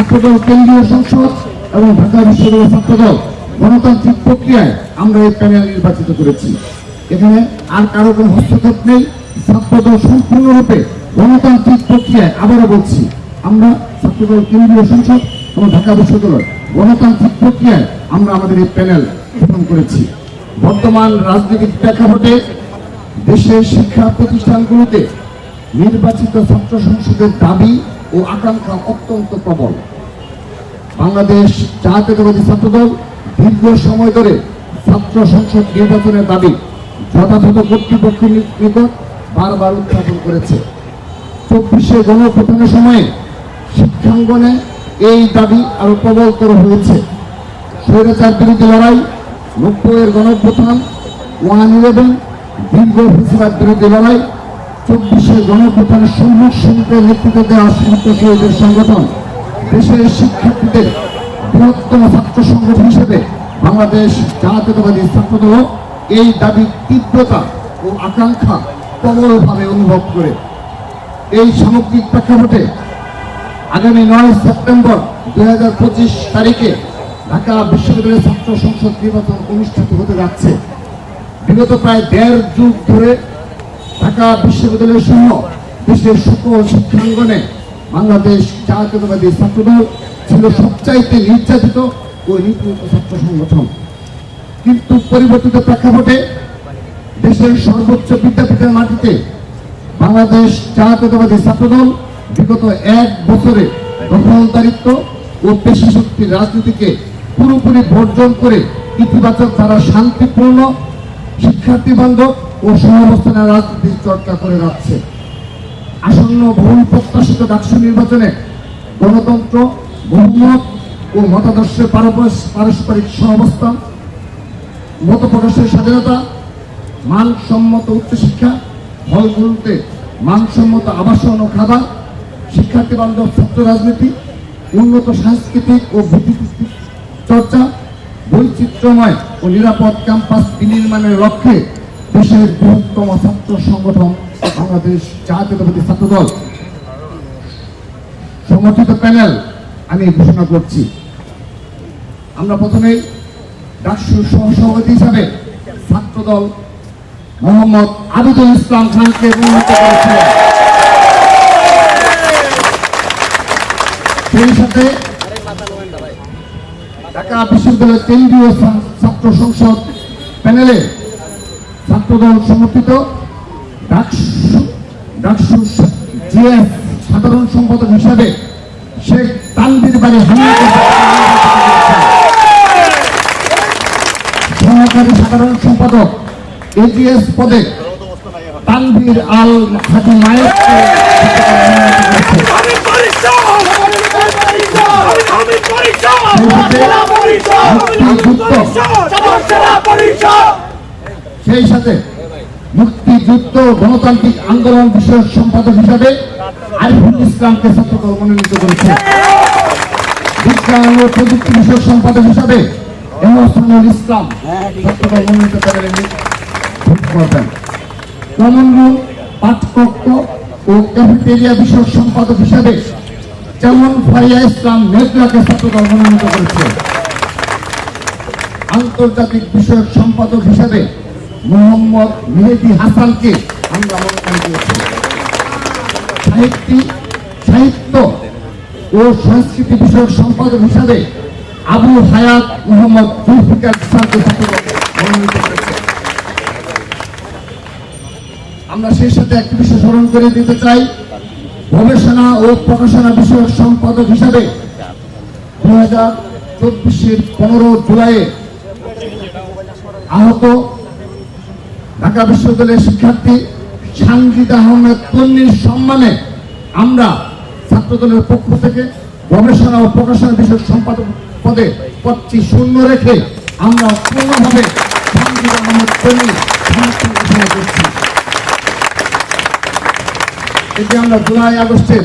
ছাত্রদল কেন্দ্রীয় সংসদ এবং ঢাকা বিশ্ববিদ্যালয় ছাত্রদল গণতান্ত্রিক প্রক্রিয়ায় আমরা এই প্যানেল নির্বাচিত করেছি। এখানে আর কারও কোনো হস্তক্ষেপ নেই। ছাত্রদল সম্পূর্ণরূপে গণতান্ত্রিক প্রক্রিয়ায় আবারও বলছি, আমরা ছাত্রদল কেন্দ্রীয় সংসদ এবং ঢাকা বিশ্ববিদ্যালয় গণতান্ত্রিক প্রক্রিয়ায় আমরা আমাদের এই প্যানেল গঠন করেছি। বর্তমান রাজনৈতিক প্রেক্ষাপটে দেশের শিক্ষা প্রতিষ্ঠানগুলোতে নির্বাচিত ছাত্র সংসদের দাবি ও আকাঙ্ক্ষা অত্যন্ত প্রবল। বাংলাদেশ জাতীয়তাবাদী ছাত্রদল দীর্ঘ সময় ধরে ছাত্র সংসদ নির্বাচনের দাবি যথাযথ কর্তৃপক্ষের নিকট বারবার উত্থাপন করেছে। চব্বিশে গণপ্রধানের সময়ে শিক্ষাঙ্গনে এই দাবি আরও প্রবলতর হয়েছে। স্বৈরাচার বিরোধী লড়াই, নব্বইয়ের গণপ্রধান ওয়ান ইলেভেন, দীর্ঘ ফেসিবাদ বিরোধী লড়াই চব্বিশে গণপ্রধানের সম্মুখ সমুদ্রের নেতৃত্ব দেওয়া শিল্প শহীদের সংগঠন, দেশের শিক্ষার্থীদের বৃহত্তম ছাত্র সংগঠন হিসেবে বাংলাদেশ জাতীয়তাবাদী ছাত্রদল এই দাবির তীব্রতা ও আকাঙ্ক্ষা প্রবলভাবে অনুভব করে। এই সামগ্রিক প্রেক্ষাপটে আগামী নয় সেপ্টেম্বর দুই হাজার পঁচিশ তারিখে ঢাকা বিশ্ববিদ্যালয়ের ছাত্র সংসদ নির্বাচন অনুষ্ঠিত হতে যাচ্ছে। বিগত প্রায় দেড় যুগ ধরে ঢাকা বিশ্ববিদ্যালয় সহ দেশের সকল শিক্ষাঙ্গনে বাংলাদেশ জাতীয়তাবাদী ছাত্রদল ছিল সবচাইতে নির্যাতিত ও নিপীড়িত ছাত্র সংগঠন। কিন্তু পরিবর্তিত প্রেক্ষাপটে দেশের সর্বোচ্চ বিদ্যাপীঠের মাটিতে বাংলাদেশ জাতীয়তাবাদী ছাত্রদল বিগত এক বছরে দখলদারিত্ব ও পেশি শক্তির রাজনীতিকে পুরোপুরি বর্জন করে ইতিবাচক তারা শান্তিপূর্ণ শিক্ষার্থী বান্ধব ও সহাবস্থানের রাজনীতির চর্চা করে যাচ্ছে। আসন্ন বহুল প্রত্যাশিত ডাকসু নির্বাচনে গণতন্ত্র, বহুমত ও মতাদর্শের পারস্পরিক সহাবস্থান মত প্রকাশের স্বাধীনতা, মানসম্মত উচ্চশিক্ষা, হলগুলোতে মানসম্মত আবাসন ও খাবার, শিক্ষার্থী বান্ধব ছাত্র রাজনীতি, উন্নত সাংস্কৃতিক ও বুদ্ধিভিত্তিক চর্চা, বৈচিত্র্যময় ও নিরাপদ ক্যাম্পাস বিনির্মাণের লক্ষ্যে দেশের বৃহত্তম ছাত্র সংগঠন বাংলাদেশ জাতীয়তাবাদী ছাত্রদল। সংগঠিত প্যানেল আমি ঘোষণা করছি। আমরা প্রথমেই ডাকসুর সহসভাপতি হিসাবে ছাত্রদল মোহাম্মদ আবিদুল ইসলাম খানকে মনোনীত করেছিলেন সেই সাথে ঢাকা বিশ্ববিদ্যালয়ের কেন্দ্রীয় ছাত্র সংসদ প্যানেলে ছাত্রদল সমর্থিত। ডাকসু ডাকসু জিএস সাধারণ সম্পাদক হিসাবে শেখ তানবির বাড়ি সহকারী সাধারণ সম্পাদক এজিএস পদে তানভীর আল হাজি মায়ের পরিচয় সেই সাথে মুক্তিযুদ্ধ গণতান্ত্রিক আন্দোলন বিষয়ক সম্পাদক হিসাবে আরিফুল ইসলামকে ছাত্রদল মনোনীত করেছে। বিজ্ঞান ও প্রযুক্তি বিষয়ক সম্পাদক হিসাবে এহসানুল ইসলাম ছাত্রদল মনোনীত প্যানেলে ভোট করবেন কমন রুম পাঠকক্ষ ও ক্যাফেটেরিয়া বিষয়ক সম্পাদক হিসাবে যেমন ফারিয়া ইসলাম মেঘলাকে ছাত্রদল মনোনীত করেছে। আন্তর্জাতিক বিষয়ক সম্পাদক হিসাবে মোহাম্মদ মেহেদি হাসানকে আমরা মনোনয়ন করেছি সাহিত্যিক, সাহিত্য ও সংস্কৃতি বিষয়ক সম্পাদক হিসাবে আবু হায়াত মোহাম্মদ জুলফিকার ছাত্রদল মনোনীত করেছে আমরা সেই সাথে একটি বিষয় স্মরণ করে দিতে চাই। গবেষণা ও প্রকাশনা বিষয়ক সম্পাদক হিসাবে দু হাজার চব্বিশের পনেরো জুলাইয়ে আহত ঢাকা বিশ্ববিদ্যালয়ের শিক্ষার্থী সানজিদ আহমেদ তন্নির সম্মানে আমরা ছাত্রদলের পক্ষ থেকে গবেষণা ও প্রকাশনা বিষয়ক সম্পাদক পদে পদটি শূন্য রেখে আমরা পূর্ণভাবে সানজিদ আহমেদ তন্নির সমর্থন ঘোষণা করছি। এটি আমরা জুলাই আগস্টের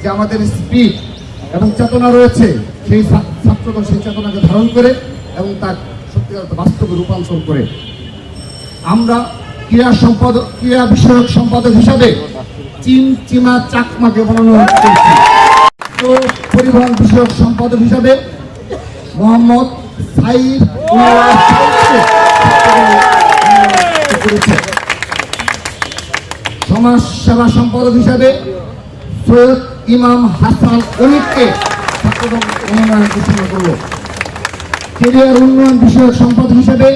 যে আমাদের স্পিড এবং চেতনা রয়েছে, সেই ছাত্রদল সেই চেতনাকে ধারণ করে এবং তার সত্যিকার বাস্তবে রূপান্তর করে আমরা ক্রীড়া সম্পাদক ক্রীড়া বিষয়ক সম্পাদক হিসাবে চিম চিমা চাকমাকে মনোনয়ন করেছি ছাত্র পরিবহন বিষয়ক সম্পাদক হিসাবে মোহাম্মদ। সমাজ সেবা সম্পাদক হিসাবে সৈয়দ ইমাম হাসান অনিককে ছাত্রদল মনোনয়ন ঘোষণা করল কেরিয়ার উন্নয়ন বিষয়ক সম্পাদক হিসেবে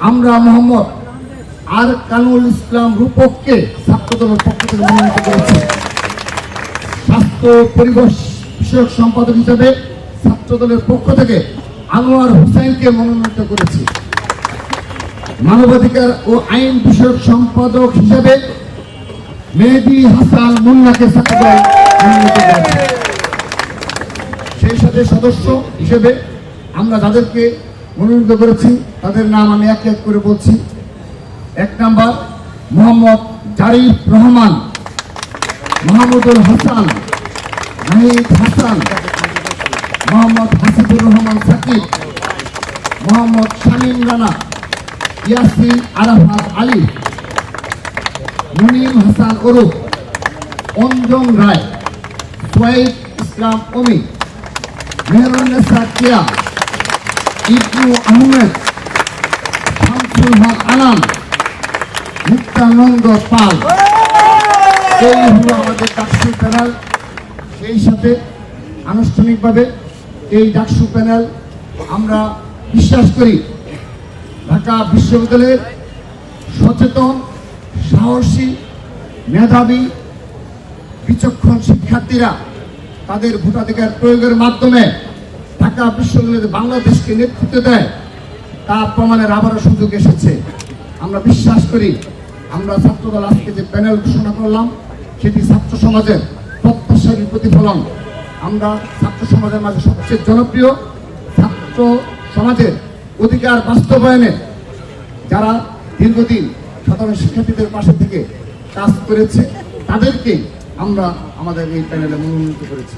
আমরা মোহাম্মদ আর কানুল ইসলাম রূপককে ছাত্রদলের পক্ষ থেকে মনোনীত করেছি। স্বাস্থ্য পরিবেশ বিষয়ক সম্পাদক হিসেবে ছাত্রদলের পক্ষ থেকে আনোয়ার হুসাইনকে মনোনীত করেছি। মানবাধিকার ও আইন বিষয়ক সম্পাদক হিসেবে মেহেদি হাসান মুন্নাকে মনোনীত করেছে। সেই সাথে সদস্য হিসেবে আমরা যাদেরকে মনোনীত করেছি, তাদের নাম আমি এক এক করে বলছি। এক নাম্বার মোহাম্মদ জারিফ রহমান, মাহমুদুল হাসান নাহিদ হাসান, মোহাম্মদ হাসিবুর রহমান সাকিব, মোহাম্মদ শামীম রানা, ইয়াসিন আরাফাত আলী, মুনিম হাসান ওরুফ অঞ্জন রায় সোয়াইব ইসলাম অমি মেহরুন্নেসা কিয়া, ইবনু আহমেদ, শামসুল হক আনাম মুক্তানন্দ পাল। এই হলো আমাদের ডাকসু প্যানেল। সেই সাথে আনুষ্ঠানিকভাবে এই ডাকসু প্যানেল আমরা বিশ্বাস করি, ঢাকা বিশ্ববিদ্যালয়ের সচেতন, সাহসী, মেধাবী, বিচক্ষণ শিক্ষার্থীরা তাদের ভোটাধিকার প্রয়োগের মাধ্যমে ঢাকা বিশ্ববিদ্যালয়ে বাংলাদেশকে নেতৃত্ব দেয় তা প্রমাণের আবারও সুযোগ এসেছে। আমরা বিশ্বাস করি আমরা ছাত্রদল আজকে যে প্যানেল ঘোষণা করলাম, সেটি ছাত্র সমাজের প্রত্যাশার প্রতিফলন। আমরা ছাত্র সমাজের মাঝে সবচেয়ে জনপ্রিয় ছাত্র সমাজের অধিকার বাস্তবায়নে যারা দীর্ঘদিন সাধারণ শিক্ষার্থীদের পাশে থেকে কাজ করেছে তাদেরকে আমরা আমাদের এই প্যানেলে মনোনীত করেছি।